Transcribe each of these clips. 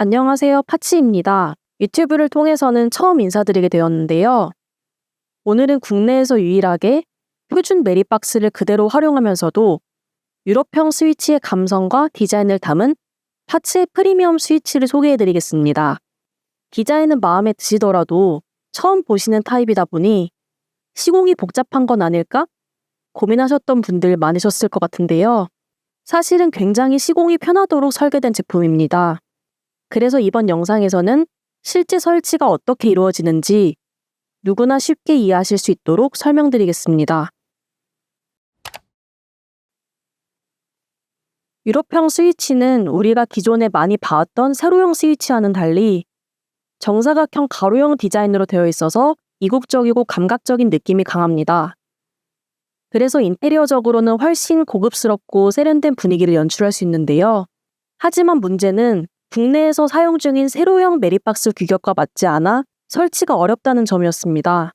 안녕하세요. 파치입니다. 유튜브를 통해서는 처음 인사드리게 되었는데요. 오늘은 국내에서 유일하게 표준 메리박스를 그대로 활용하면서도 유럽형 스위치의 감성과 디자인을 담은 파츠의 프리미엄 스위치를 소개해드리겠습니다. 디자인은 마음에 드시더라도 처음 보시는 타입이다 보니 시공이 복잡한 건 아닐까? 고민하셨던 분들 많으셨을 것 같은데요. 사실은 굉장히 시공이 편하도록 설계된 제품입니다. 그래서 이번 영상에서는 실제 설치가 어떻게 이루어지는지 누구나 쉽게 이해하실 수 있도록 설명드리겠습니다. 유럽형 스위치는 우리가 기존에 많이 봐왔던 세로형 스위치와는 달리 정사각형 가로형 디자인으로 되어 있어서 이국적이고 감각적인 느낌이 강합니다. 그래서 인테리어적으로는 훨씬 고급스럽고 세련된 분위기를 연출할 수 있는데요. 하지만 문제는 국내에서 사용 중인 세로형 메리박스 규격과 맞지 않아 설치가 어렵다는 점이었습니다.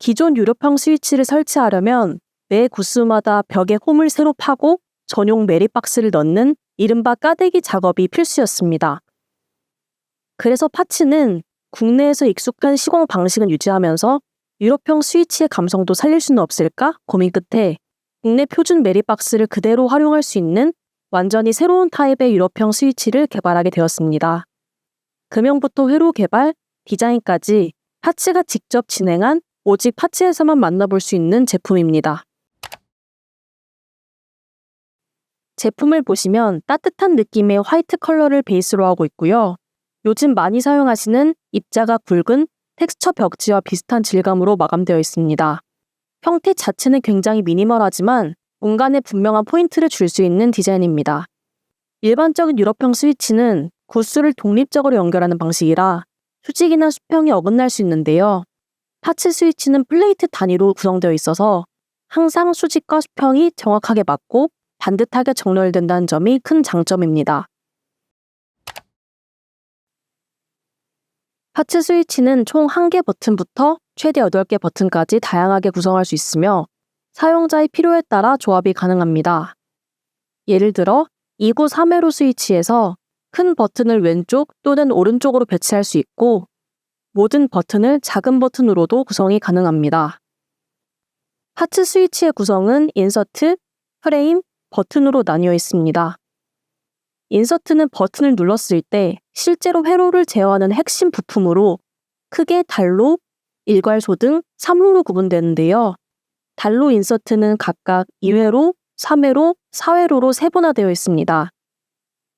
기존 유럽형 스위치를 설치하려면 매 구스마다 벽에 홈을 새로 파고 전용 메리박스를 넣는 이른바 까대기 작업이 필수였습니다. 그래서 파츠는 국내에서 익숙한 시공 방식은 유지하면서 유럽형 스위치의 감성도 살릴 수는 없을까 고민 끝에 국내 표준 메리박스를 그대로 활용할 수 있는 완전히 새로운 타입의 유럽형 스위치를 개발하게 되었습니다. 금형부터 회로 개발, 디자인까지 파츠가 직접 진행한 오직 파츠에서만 만나볼 수 있는 제품입니다. 제품을 보시면 따뜻한 느낌의 화이트 컬러를 베이스로 하고 있고요. 요즘 많이 사용하시는 입자가 굵은 텍스처 벽지와 비슷한 질감으로 마감되어 있습니다. 형태 자체는 굉장히 미니멀하지만 공간에 분명한 포인트를 줄 수 있는 디자인입니다. 일반적인 유럽형 스위치는 구스를 독립적으로 연결하는 방식이라 수직이나 수평이 어긋날 수 있는데요. 파츠 스위치는 플레이트 단위로 구성되어 있어서 항상 수직과 수평이 정확하게 맞고 반듯하게 정렬된다는 점이 큰 장점입니다. 파츠 스위치는 총 1개 버튼부터 최대 8개 버튼까지 다양하게 구성할 수 있으며 사용자의 필요에 따라 조합이 가능합니다. 예를 들어 2구 3회로 스위치에서 큰 버튼을 왼쪽 또는 오른쪽으로 배치할 수 있고 모든 버튼을 작은 버튼으로도 구성이 가능합니다. 파츠 스위치의 구성은 인서트, 프레임, 버튼으로 나뉘어 있습니다. 인서트는 버튼을 눌렀을 때 실제로 회로를 제어하는 핵심 부품으로 크게 달로, 일괄소 등 3루로 구분되는데요. 달로 인서트는 각각 2회로, 3회로, 4회로로 세분화되어 있습니다.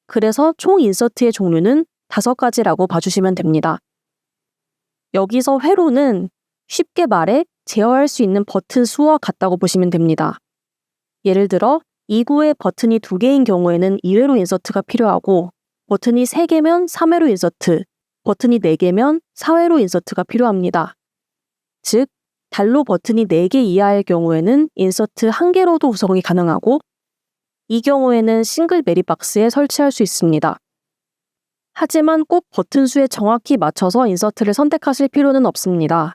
그래서 총 인서트의 종류는 5가지라고 봐주시면 됩니다. 여기서 회로는 쉽게 말해 제어할 수 있는 버튼 수와 같다고 보시면 됩니다. 예를 들어 2구에 버튼이 2개인 경우에는 2회로 인서트가 필요하고 버튼이 3개면 3회로 인서트, 버튼이 4개면 4회로 인서트가 필요합니다. 즉, 달로 버튼이 4개 이하의 경우에는 인서트 1개로도 구성이 가능하고 이 경우에는 싱글 메리박스에 설치할 수 있습니다. 하지만 꼭 버튼 수에 정확히 맞춰서 인서트를 선택하실 필요는 없습니다.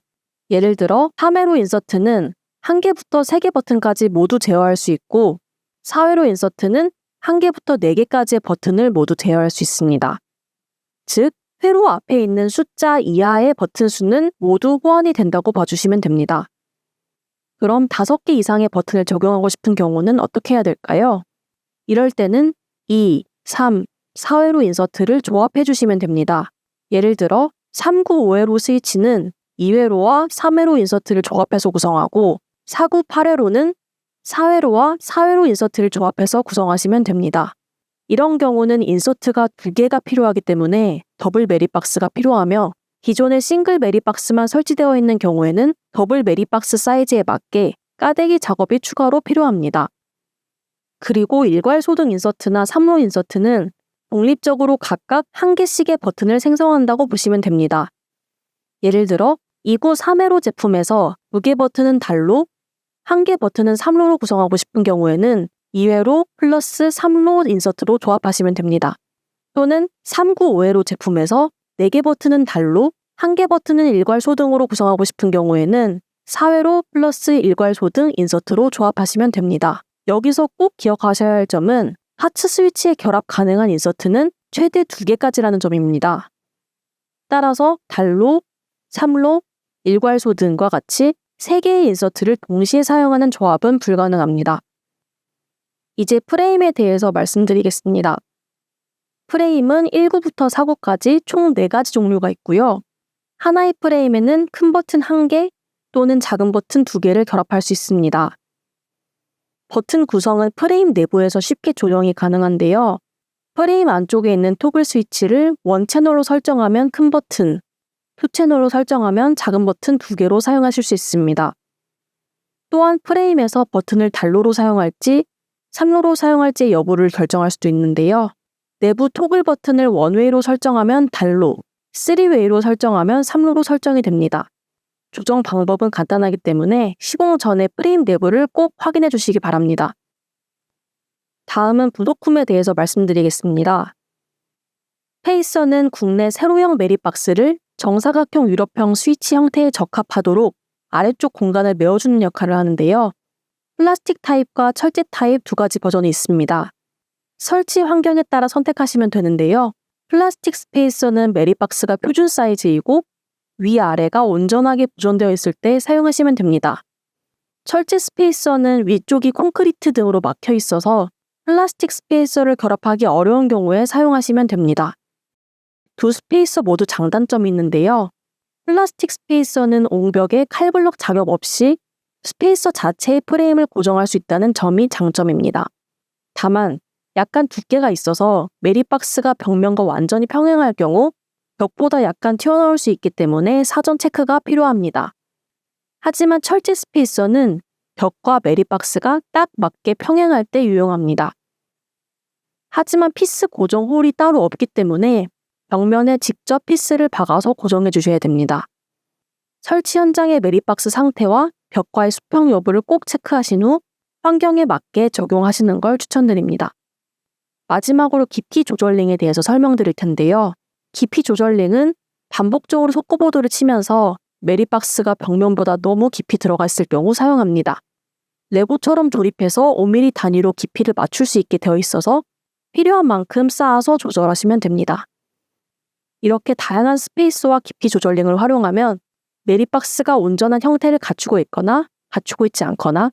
예를 들어 3회로 인서트는 1개부터 3개 버튼까지 모두 제어할 수 있고 4회로 인서트는 1개부터 4개까지의 버튼을 모두 제어할 수 있습니다. 즉, 회로 앞에 있는 숫자 이하의 버튼 수는 모두 호환이 된다고 봐주시면 됩니다. 그럼 5개 이상의 버튼을 적용하고 싶은 경우는 어떻게 해야 될까요? 이럴 때는 2, 3, 4회로 인서트를 조합해 주시면 됩니다. 예를 들어 395회로 스위치는 2회로와 3회로 인서트를 조합해서 구성하고 498회로는 4회로와 4회로 인서트를 조합해서 구성하시면 됩니다. 이런 경우는 인서트가 두 개가 필요하기 때문에 더블 메리박스가 필요하며 기존의 싱글 메리박스만 설치되어 있는 경우에는 더블 메리박스 사이즈에 맞게 까대기 작업이 추가로 필요합니다. 그리고 일괄 소등 인서트나 3로 인서트는 독립적으로 각각 한 개씩의 버튼을 생성한다고 보시면 됩니다. 예를 들어 2구 3회로 제품에서 무게 버튼은 달로, 한 개 버튼은 3로로 구성하고 싶은 경우에는 2회로 플러스 3로 인서트로 조합하시면 됩니다. 또는 395회로 제품에서 4개 버튼은 달로, 한개 버튼은 일괄 소 등으로 구성하고 싶은 경우에는 4회로 플러스 일괄 소 등 인서트로 조합하시면 됩니다. 여기서 꼭 기억하셔야 할 점은 하츠 스위치에 결합 가능한 인서트는 최대 2개까지라는 점입니다. 따라서 달로, 삼로, 일괄소 등과 같이 3개의 인서트를 동시에 사용하는 조합은 불가능합니다. 이제 프레임에 대해서 말씀드리겠습니다. 프레임은 1구부터 4구까지 총 4가지 종류가 있고요. 하나의 프레임에는 큰 버튼 1개 또는 작은 버튼 2개를 결합할 수 있습니다. 버튼 구성은 프레임 내부에서 쉽게 조정이 가능한데요. 프레임 안쪽에 있는 토글 스위치를 원 채널로 설정하면 큰 버튼, 투 채널로 설정하면 작은 버튼 2개로 사용하실 수 있습니다. 또한 프레임에서 버튼을 달로로 사용할지 3로로 사용할지 여부를 결정할 수도 있는데요. 내부 토글 버튼을 원웨이로 설정하면 달로, 3웨이로 설정하면 3로로 설정이 됩니다. 조정 방법은 간단하기 때문에 시공 전에 프레임 내부를 꼭 확인해 주시기 바랍니다. 다음은 부도쿰에 대해서 말씀드리겠습니다. 페이서는 국내 세로형 메리박스를 정사각형 유럽형 스위치 형태에 적합하도록 아래쪽 공간을 메워주는 역할을 하는데요. 플라스틱 타입과 철제 타입 두 가지 버전이 있습니다. 설치 환경에 따라 선택하시면 되는데요. 플라스틱 스페이서는 메리박스가 표준 사이즈이고 위아래가 온전하게 보존되어 있을 때 사용하시면 됩니다. 철제 스페이서는 위쪽이 콘크리트 등으로 막혀 있어서 플라스틱 스페이서를 결합하기 어려운 경우에 사용하시면 됩니다. 두 스페이서 모두 장단점이 있는데요. 플라스틱 스페이서는 옹벽에 칼블럭 작업 없이 스페이서 자체의 프레임을 고정할 수 있다는 점이 장점입니다. 다만 약간 두께가 있어서 메리박스가 벽면과 완전히 평행할 경우 벽보다 약간 튀어나올 수 있기 때문에 사전 체크가 필요합니다. 하지만 철제 스페이서는 벽과 메리박스가 딱 맞게 평행할 때 유용합니다. 하지만 피스 고정 홀이 따로 없기 때문에 벽면에 직접 피스를 박아서 고정해 주셔야 됩니다. 설치 현장의 메리박스 상태와 벽과의 수평 여부를 꼭 체크하신 후 환경에 맞게 적용하시는 걸 추천드립니다. 마지막으로 깊이 조절링에 대해서 설명드릴 텐데요. 깊이 조절링은 반복적으로 속고보드를 치면서 메리박스가 벽면보다 너무 깊이 들어가 있을 경우 사용합니다. 레고처럼 조립해서 5mm 단위로 깊이를 맞출 수 있게 되어 있어서 필요한 만큼 쌓아서 조절하시면 됩니다. 이렇게 다양한 스페이스와 깊이 조절링을 활용하면 메리박스가 온전한 형태를 갖추고 있거나 갖추고 있지 않거나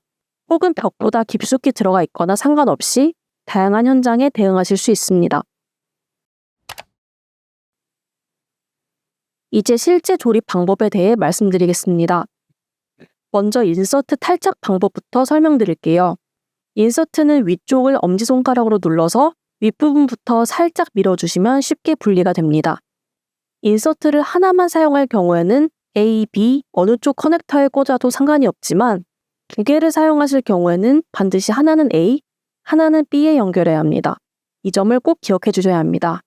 혹은 벽보다 깊숙이 들어가 있거나 상관없이 다양한 현장에 대응하실 수 있습니다. 이제 실제 조립 방법에 대해 말씀드리겠습니다. 먼저 인서트 탈착 방법부터 설명드릴게요. 인서트는 위쪽을 엄지손가락으로 눌러서 윗부분부터 살짝 밀어주시면 쉽게 분리가 됩니다. 인서트를 하나만 사용할 경우에는 A, B 어느 쪽 커넥터에 꽂아도 상관이 없지만 두 개를 사용하실 경우에는 반드시 하나는 A, 하나는 B에 연결해야 합니다. 이 점을 꼭 기억해 주셔야 합니다.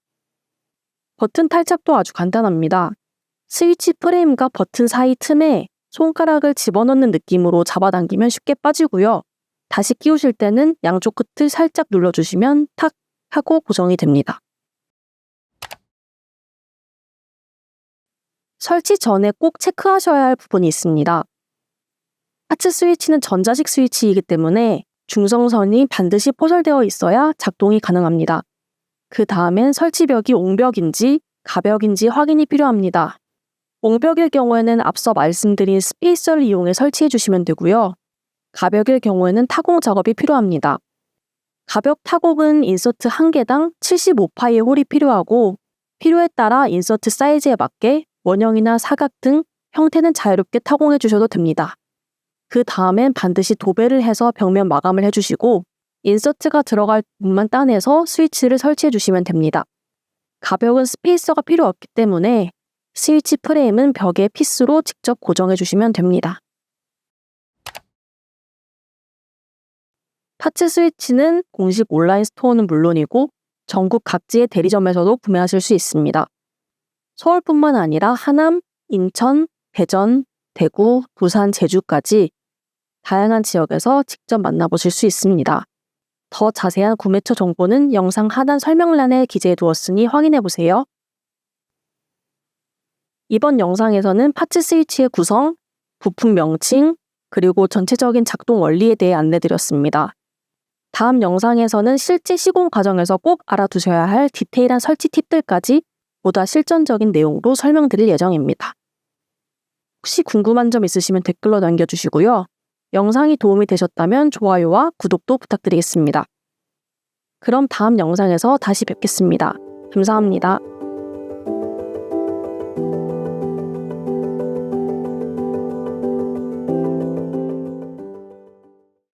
버튼 탈착도 아주 간단합니다. 스위치 프레임과 버튼 사이 틈에 손가락을 집어넣는 느낌으로 잡아당기면 쉽게 빠지고요. 다시 끼우실 때는 양쪽 끝을 살짝 눌러주시면 탁 하고 고정이 됩니다. 설치 전에 꼭 체크하셔야 할 부분이 있습니다. 하츠 스위치는 전자식 스위치이기 때문에 중성선이 반드시 포설되어 있어야 작동이 가능합니다. 그 다음엔 설치벽이 옹벽인지 가벽인지 확인이 필요합니다. 옹벽일 경우에는 앞서 말씀드린 스페이서를 이용해 설치해 주시면 되고요. 가벽일 경우에는 타공 작업이 필요합니다. 가벽 타공은 인서트 1개당 75파이의 홀이 필요하고 필요에 따라 인서트 사이즈에 맞게 원형이나 사각 등 형태는 자유롭게 타공해 주셔도 됩니다. 그 다음엔 반드시 도배를 해서 벽면 마감을 해주시고 인서트가 들어갈 부분만 따내서 스위치를 설치해 주시면 됩니다. 가벽은 스페이서가 필요 없기 때문에 스위치 프레임은 벽에 피스로 직접 고정해 주시면 됩니다. 파츠 스위치는 공식 온라인 스토어는 물론이고 전국 각지의 대리점에서도 구매하실 수 있습니다. 서울뿐만 아니라 하남, 인천, 대전, 대구, 부산, 제주까지 다양한 지역에서 직접 만나보실 수 있습니다. 더 자세한 구매처 정보는 영상 하단 설명란에 기재해 두었으니 확인해 보세요. 이번 영상에서는 파츠 스위치의 구성, 부품 명칭, 그리고 전체적인 작동 원리에 대해 안내 드렸습니다. 다음 영상에서는 실제 시공 과정에서 꼭 알아두셔야 할 디테일한 설치 팁들까지 보다 실전적인 내용으로 설명드릴 예정입니다. 혹시 궁금한 점 있으시면 댓글로 남겨주시고요. 영상이 도움이 되셨다면 좋아요와 구독도 부탁드리겠습니다. 그럼 다음 영상에서 다시 뵙겠습니다. 감사합니다.